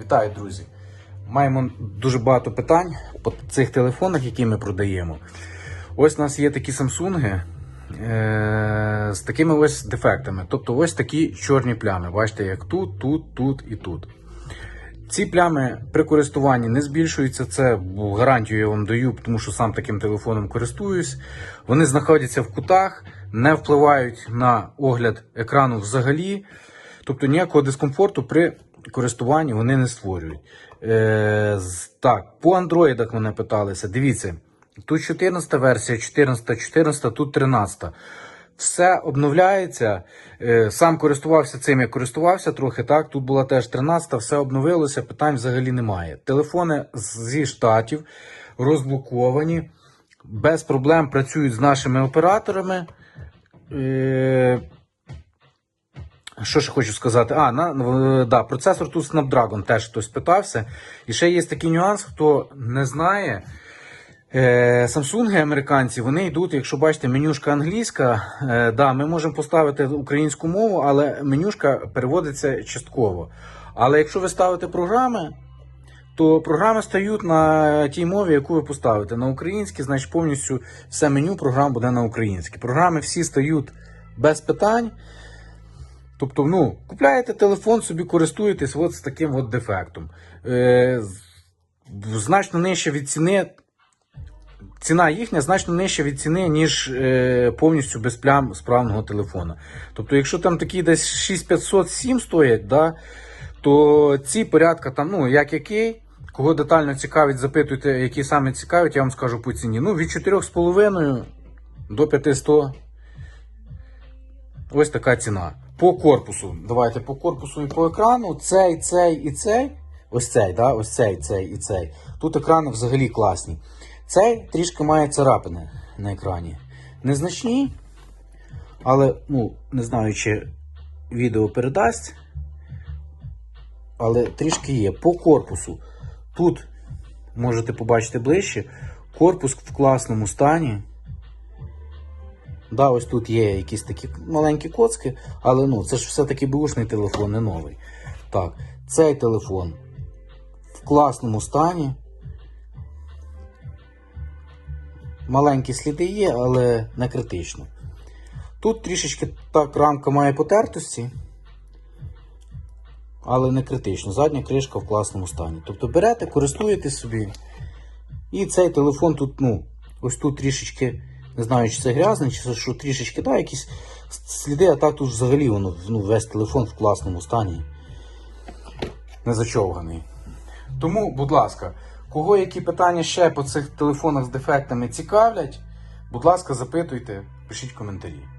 Вітаю, друзі! Маємо дуже багато питань по цих телефонах, які ми продаємо. Ось у нас є такі Samsung е- з такими ось дефектами. Тобто ось такі чорні плями. Бачите, як тут, тут, тут і тут. Ці плями при користуванні не збільшуються. Це гарантію я вам даю, тому що сам таким телефоном користуюсь. Вони знаходяться в кутах, не впливають на огляд екрану взагалі. Тобто ніякого дискомфорту при користуванні вони не створюють. Е, так, по андроїдах мене питалися. Дивіться, тут 14 версія, 14, 14, тут 13. Все обновляється. Е, Сам користувався цим, я користувався трохи. Так, тут була теж 13, все обновилося, питань взагалі немає. Телефони зі штатів розблоковані, без проблем працюють з нашими операторами. Е, що ще хочу сказати? А, на, да, процесор тут Snapdragon теж хтось питався. І ще є такий нюанс, хто не знає. Е, Samsung американці, вони йдуть, якщо бачите, менюшка англійська. Е, да, ми можемо поставити українську мову, але менюшка переводиться частково. Але якщо ви ставите програми, то програми стають на тій мові, яку ви поставите. На українській, значить повністю все меню програм буде на українській. Програми всі стають без питань. Тобто, ну, купляєте телефон, собі користуєтесь от з таким от дефектом. Е, значно нижче від ціни. Ціна їхня значно нижча від ціни, ніж е, повністю без плям справного телефона. Тобто, якщо там такі десь 6500-7 стоять, да, то ці порядка там, ну, як який, кого детально цікавить, запитуйте, які саме цікавить, я вам скажу по ціні. Ну, від 4,5 до 500 Ось така ціна. По корпусу. Давайте по корпусу і по екрану. Цей, цей і цей. Ось цей, да? ось цей, цей і цей. Тут екрани взагалі класні. Цей трішки має царапини на екрані. Незначні, але ну, не знаю, чи відео передасть. Але трішки є. По корпусу. Тут можете побачити ближче. Корпус в класному стані. Да, ось тут є якісь такі маленькі коцки, але ну, це ж все-таки бушний телефон, не новий. Так, цей телефон в класному стані. Маленькі сліди є, але не критично. Тут трішечки так рамка має потертості, але не критично. Задня кришка в класному стані. Тобто берете, користуєтесь собі. І цей телефон тут, ну, ось тут трішечки, не знаю, чи це грязне, чи що трішечки, да, якісь сліди, а так тут взагалі воно, ну, весь телефон в класному стані. Не зачовганий. Тому, будь ласка, кого які питання ще по цих телефонах з дефектами цікавлять, будь ласка, запитуйте, пишіть коментарі.